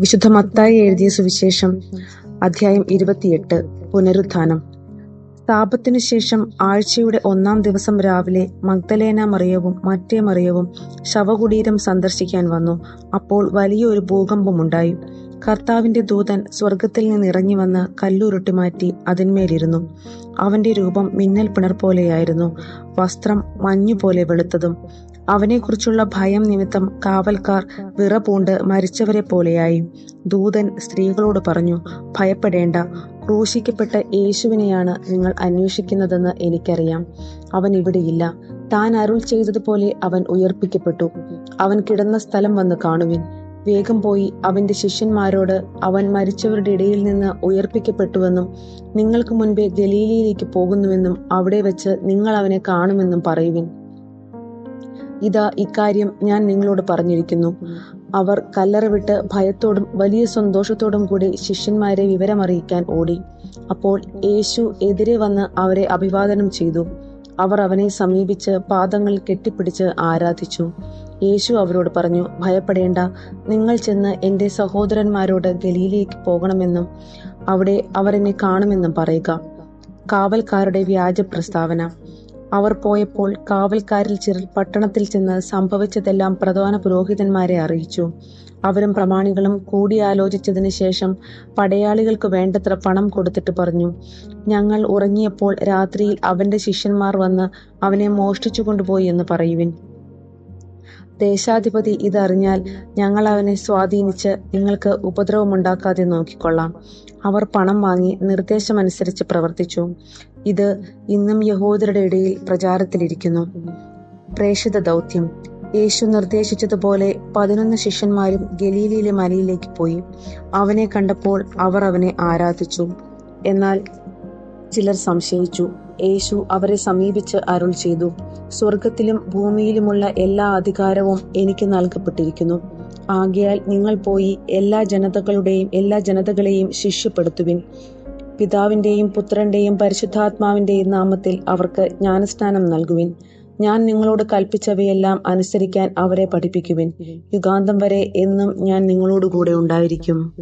വിശുദ്ധ മത്തായി എഴുതിയ സുവിശേഷം അധ്യായം ഇരുപത്തിയെട്ട് പുനരുത്ഥാനം. താപത്തിനു ശേഷം ആഴ്ചയുടെ ഒന്നാം ദിവസം രാവിലെ മഗ്ദലേന മറിയവും മറ്റേ മറിയവും ശവകുടീരം സന്ദർശിക്കാൻ വന്നു. അപ്പോൾ വലിയൊരു ഭൂകമ്പമുണ്ടായി. കർത്താവിന്റെ ദൂതൻ സ്വർഗത്തിൽ നിന്ന് ഇറങ്ങി വന്ന് കല്ലുരുട്ടി മാറ്റി അതിന്മേലിരുന്നു. അവന്റെ രൂപം മിന്നൽ പിണർ പോലെയായിരുന്നു. വസ്ത്രം മഞ്ഞുപോലെ വെളുത്തതും. അവനെക്കുറിച്ചുള്ള ഭയം നിമിത്തം കാവൽക്കാർ വിറപൂണ്ട് മരിച്ചവരെ പോലെയായി. ദൂതൻ സ്ത്രീകളോട് പറഞ്ഞു ഭയപ്പെടേണ്ട. ക്രൂശിക്കപ്പെട്ട യേശുവിനെയാണ് നിങ്ങൾ അന്വേഷിക്കുന്നതെന്ന് എനിക്കറിയാം. അവൻ ഇവിടെയില്ല താൻ അരുൾ ചെയ്തതുപോലെ അവൻ ഉയർപ്പിക്കപ്പെട്ടു. അവൻ കിടന്ന സ്ഥലം വന്ന് കാണുവിൻ. വേഗം പോയി അവന്റെ ശിഷ്യന്മാരോട് അവൻ മരിച്ചവരുടെ ഇടയിൽ നിന്ന് ഉയർപ്പിക്കപ്പെട്ടുവെന്നും നിങ്ങൾക്ക് മുൻപേ ഗലീലയിലേക്ക് പോകുന്നുവെന്നും അവിടെ വെച്ച് നിങ്ങൾ അവനെ കാണുമെന്നും പറയുവിൻ. ഇതാ ഇക്കാര്യം ഞാൻ നിങ്ങളോട് പറഞ്ഞിരിക്കുന്നു. അവർ കല്ലറ വിട്ട് ഭയത്തോടും വലിയ സന്തോഷത്തോടും കൂടി ശിഷ്യന്മാരെ വിവരമറിയിക്കാൻ ഓടി. അപ്പോൾ യേശു എതിരെ വന്ന് അവരെ അഭിവാദനം ചെയ്തു. അവർ അവനെ സമീപിച്ച് പാദങ്ങൾ കെട്ടിപ്പിടിച്ച് ആരാധിച്ചു. യേശു അവരോട് പറഞ്ഞു ഭയപ്പെടേണ്ട. നിങ്ങൾ ചെന്ന് എന്റെ സഹോദരന്മാരോട് ഗലിയിലേക്ക് പോകണമെന്നും അവിടെ അവർ എന്നെ കാണുമെന്നും പറയുക. കാവൽക്കാരുടെ വ്യാജ പ്രസ്താവന അവർ പോയപ്പോൾ കാവൽക്കാരിൽ ചിലർ പട്ടണത്തിൽ ചെന്ന് സംഭവിച്ചതെല്ലാം പ്രധാന പുരോഹിതന്മാരെ അറിയിച്ചു. അവരും പ്രമാണികളും കൂടിയാലോചിച്ചതിന് ശേഷം പടയാളികൾക്ക് വേണ്ടത്ര പണം കൊടുത്തിട്ട് പറഞ്ഞു ഞങ്ങൾ ഉറങ്ങിയപ്പോൾ രാത്രിയിൽ അവന്റെ ശിഷ്യന്മാർ വന്ന് അവനെ മോഷ്ടിച്ചു കൊണ്ടുപോയി എന്ന് പറയുവിൻ. ദേശാധിപതി ഇതറിഞ്ഞാൽ ഞങ്ങൾ അവനെ സ്വാധീനിച്ച് നിങ്ങൾക്ക് ഉപദ്രവമുണ്ടാക്കാതെ നോക്കിക്കൊള്ളാം. അവർ പണം വാങ്ങി നിർദ്ദേശമനുസരിച്ച് പ്രവർത്തിച്ചു. ഇത് ഇന്നും യഹൂദരുടെ ഇടയിൽ പ്രചാരത്തിലിരിക്കുന്നു. പ്രേഷിത ദൗത്യം. യേശു നിർദ്ദേശിച്ചതുപോലെ പതിനൊന്ന് ശിഷ്യന്മാരും ഗലീലിയിലെ മലയിലേക്ക് പോയി. അവനെ കണ്ടപ്പോൾ അവർ അവനെ ആരാധിച്ചു. എന്നാൽ ചിലർ സംശയിച്ചു. യേശു അവരെ സമീപിച്ച് അരുൾ ചെയ്തു. സ്വർഗത്തിലും ഭൂമിയിലുമുള്ള എല്ലാ അധികാരവും എനിക്ക് നൽകപ്പെട്ടിരിക്കുന്നു. ആകയാൽ നിങ്ങൾ പോയി എല്ലാ ജനതകളുടെയും എല്ലാ ജനതകളെയും ശിഷ്യപ്പെടുത്തുവിൻ. പിതാവിന്റെയും പുത്രന്റെയും പരിശുദ്ധാത്മാവിന്റെയും നാമത്തിൽ അവർക്ക് ജ്ഞാനസ്നാനം നൽകുവിൻ. ഞാൻ നിങ്ങളോട് കൽപ്പിച്ചവയെല്ലാം അനുസരിക്കാൻ അവരെ പഠിപ്പിക്കുവിൻ. യുഗാന്തം വരെ എന്നും ഞാൻ നിങ്ങളോടുകൂടെ ഉണ്ടായിരിക്കും.